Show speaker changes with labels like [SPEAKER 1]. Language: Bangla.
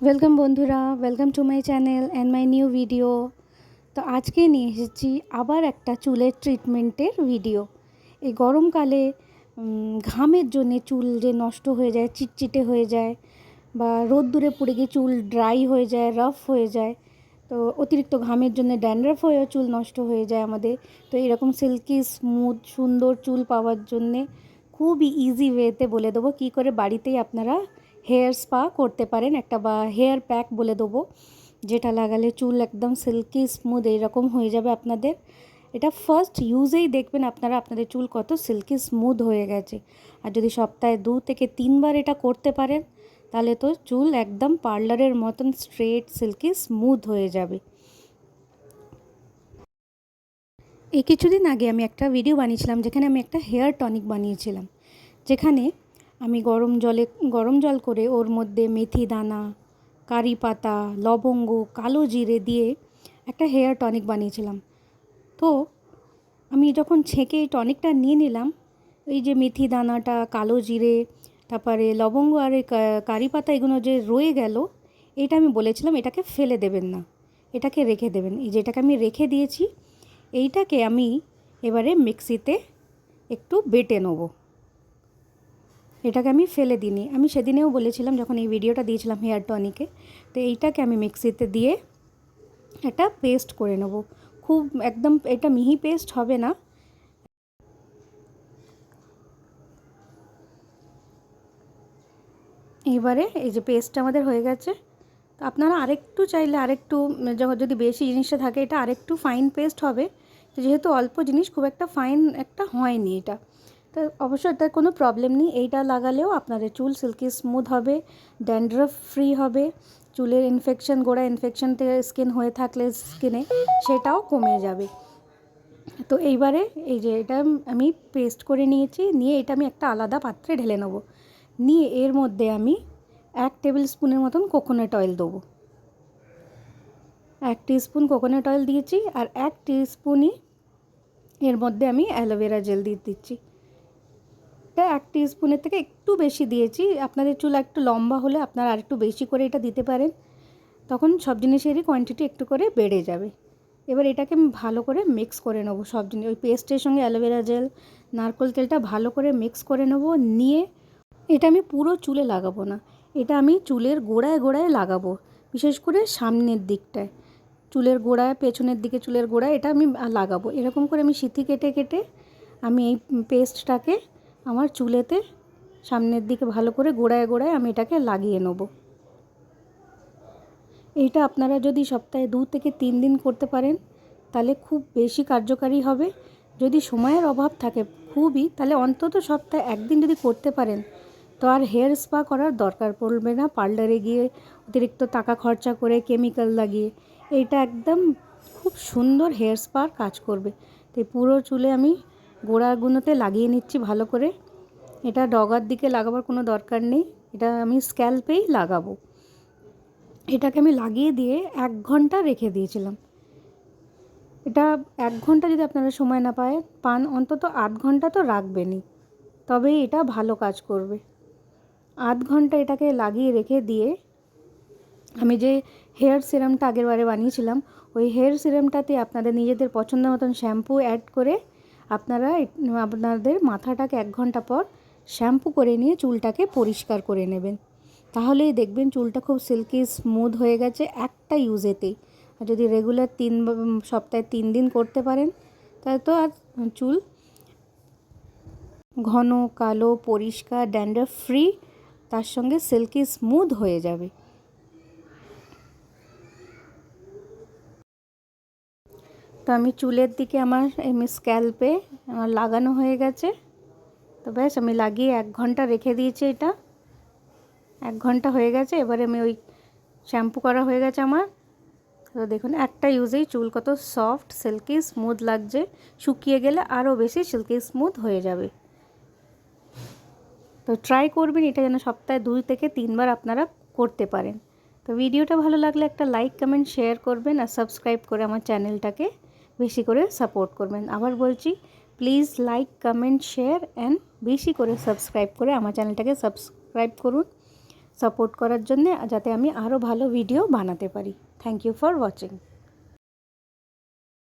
[SPEAKER 1] ওয়েলকাম বন্ধুরা welcome to my channel and my new video তো আজকে নিয়ে এসেছি আবার একটা চুলের ট্রিটমেন্টের ভিডিও এই গরমকালে ঘামের জন্যে চুল যে নষ্ট হয়ে যায়, চিটচিটে হয়ে যায়, বা রোদ্দুরে পড়ে গিয়ে চুল ড্রাই হয়ে যায় রাফ হয়ে যায়, তো অতিরিক্ত ঘামের জন্য ড্যান্ড্রাফ হয়েও চুল নষ্ট হয়ে যায় আমাদের। তো এরকম সিল্কি স্মুথ সুন্দর চুল পাওয়ার জন্যে খুবই ইজি ওয়েতে বলে দেবো, কী করে বাড়িতেই আপনারা হেয়ার স্পা করতে পারেন, একটা বা হেয়ার প্যাক বলে দেবো, যেটা লাগালে চুল একদম সিল্কি স্মুথ এইরকম হয়ে যাবে আপনাদের। এটা ফার্স্ট ইউজেই দেখবেন আপনারা, আপনাদের চুল কত সিল্কি স্মুথ হয়ে গেছে। আর যদি সপ্তাহে দু থেকে তিনবার এটা করতে পারেন, তাহলে তো চুল একদম পার্লারের মতন স্ট্রেট সিল্কি স্মুথ হয়ে যাবে। এই কিছুদিন আগে আমি একটা ভিডিও বানিয়েছিলাম, যেখানে আমি একটা হেয়ার টনিক বানিয়েছিলাম, যেখানে আমি গরম জলে, গরম জল করে ওর মধ্যে মেথি দানা, কারি পাতা, লবঙ্গ, কালো জিরে দিয়ে একটা হেয়ার টনিক বানিয়েছিলাম। তো আমি যখন ছেঁকে টনিকটা নিয়ে নিলাম, এই যে মেথি দানাটা, কালো জিরে, তারপরে লবঙ্গ আর কারি পাতা এগুলো যে রয়ে গেল, এটা আমি বলেছিলাম এটাকে ফেলে দেবেন না, এটাকে রেখে দেবেন। এই যে এটাকে আমি রেখে দিয়েছি, এইটাকে আমি এবারে মিক্সিতে একটু বেটে নেব। এটাকে আমি ফেলে দিইনি। আমি সেদিনেও বলেছিলাম, যখন এই ভিডিওটা দিয়েছিলাম হেয়ার টনিকে, তো এইটাকে আমি মিক্সিতে দিয়ে একটা পেস্ট করে নেব। খুব একদম এটা মিহি পেস্ট হবে না। এবারে এই যে পেস্টটা আমাদের হয়ে গেছে। তো আপনারা আরেকটু চাইলে আরেকটু, যখন যদি বেশি জিনিসটা থাকে, এটা আরেকটু ফাইন পেস্ট হবে। তো যেহেতু অল্প জিনিস, খুব একটা ফাইন একটা হয়নি এটা। তো অবশ্যই এটার কোনো প্রবলেম নেই। এইটা লাগালেও আপনাদের চুল সিল্কি স্মুথ হবে ড্যান্ড্রফ ফ্রি হবে, চুলের ইনফেকশন গোড়া ইনফেকশন স্কিন হয়ে থাকলে স্কিনে সেটাও কমে যাবে। তো এইবারে এই যে এটা আমি পেস্ট করে নিয়েছি, নিয়ে এটা আমি একটা আলাদা পাত্রে ঢেলে নেব। নিয়ে এর মধ্যে আমি এক টেবিল স্পুনের মতন কোকোনাট অয়েল দেবো। এক স্পুন কোকোনাট অয়েল দিয়েছি আর এক স্পুনই এর মধ্যে আমি অ্যালোভেরা জেল দিয়ে দিচ্ছি। এটা এক স্পুনের থেকে একটু বেশি দিয়েছি। আপনাদের চুল একটু লম্বা হলে আপনারা আর একটু বেশি করে এটা দিতে পারেন। তখন সব জিনিসেরই কোয়ান্টিটি একটু করে বেড়ে যাবে। এবার এটাকে আমি ভালো করে মিক্স করে নেব সব জিনিস ওই পেস্টের সঙ্গে অ্যালোভেরা জেল নারকোল তেলটা ভালো করে মিক্স করে নেব। নিয়ে এটা আমি পুরো চুলে লাগাবো না। এটা আমি চুলের গোড়ায় গোড়ায় লাগাবো। বিশেষ করে সামনের দিকটায়। চুলের গোড়ায়, পেছনের দিকে চুলের গোড়ায় এটা আমি লাগাবো। এরকম করে আমি সিথি কেটে কেটে আমি এই পেস্টটাকে আমার চুলেতে সামনের দিকে ভালো করে গোড়ায় গোড়ায় আমি এটাকে লাগিয়ে নেব। এইটা আপনারা যদি সপ্তাহে দু থেকে তিন দিন করতে পারেন, তাহলে খুব বেশি কার্যকারী হবে। যদি সময়ের অভাব থাকে খুবই, তাহলে অন্তত সপ্তাহে একদিন যদি করতে পারেন, তো আর হেয়ার স্পা করার দরকার পড়বে না। পার্লারে গিয়ে অতিরিক্ত টাকা খরচা করে কেমিক্যাল লাগিয়ে এইটা একদম খুব সুন্দর হেয়ার স্পার কাজ করবে। তো পুরো চুলে আমি গোড়াগুলোতে লাগিয়ে নিচ্ছি ভালো করে। এটা ডগার দিকে লাগাবার কোনো দরকার নেই। এটা আমি স্ক্যাল্পেই লাগাবো। এটাকে আমি লাগিয়ে দিয়ে এক ঘণ্টা রেখে দিয়েছিলাম। এটা এক ঘণ্টা যদি আপনারা সময় না পায়, পান অন্তত আধ ঘণ্টা তো রাখবেনই। তবেই এটা ভালো কাজ করবে। আধ ঘণ্টা এটাকে লাগিয়ে রেখে দিয়ে আমি যে হেয়ার সিরামটা আগের বারে বানিয়েছিলাম, ওই হেয়ার সিরামটাতে আপনাদের নিজেদের পছন্দ মতন শ্যাম্পু অ্যাড করে আপনারা আপনাদের মাথাটাকে এক ঘণ্টা পর শ্যাম্পু করে নিয়ে চুলটাকে পরিষ্কার করে নেবেন। তাহলেই দেখবেন চুলটা খুব সিল্কি স্মুথ হয়ে গেছে একটা ইউজেতেই আর যদি রেগুলার তিন সপ্তাহে তিন দিন করতে পারেন, তাহলে তো আর চুল ঘন, কালো, পরিষ্কার ড্যান্ডার ফ্রি তার সঙ্গে সিল্কি স্মুথ হয়ে যাবে। তো আমি চুলের দিকে আমার এমনি স্ক্যাল্পে, আমার লাগানো হয়ে গেছে। তো ব্যাস, আমি লাগিয়ে এক ঘণ্টা রেখে দিয়েছি এটা। এক ঘণ্টা হয়ে গেছে, এবারে আমি ওই শ্যাম্পু করা হয়ে গেছে আমার। তো দেখুন, একটা ইউজেই চুল কত সফট, সিল্কি, স্মুথ লাগছে। শুকিয়ে গেলে আরও বেশি সিল্কি, স্মুথ হয়ে যাবে। তো ট্রাই করবেন, এটা যেন সপ্তাহে দুই থেকে তিনবার আপনারা করতে পারেন। তো ভিডিওটা ভালো লাগলে একটা লাইক, কমেন্ট, শেয়ার করবেন আর সাবস্ক্রাইব করে আমার চ্যানেলটাকে। বেশি করে সাপোর্ট করবেন। আবার বলছি please like comment share and বেশি করে সাবস্ক্রাইব করে আমার চ্যানেলটাকে সাবস্ক্রাইব করুন। সাপোর্ট করার জন্যে যাতে আমি আরও ভালো ভিডিও বানাতে পারি। Thank you for watching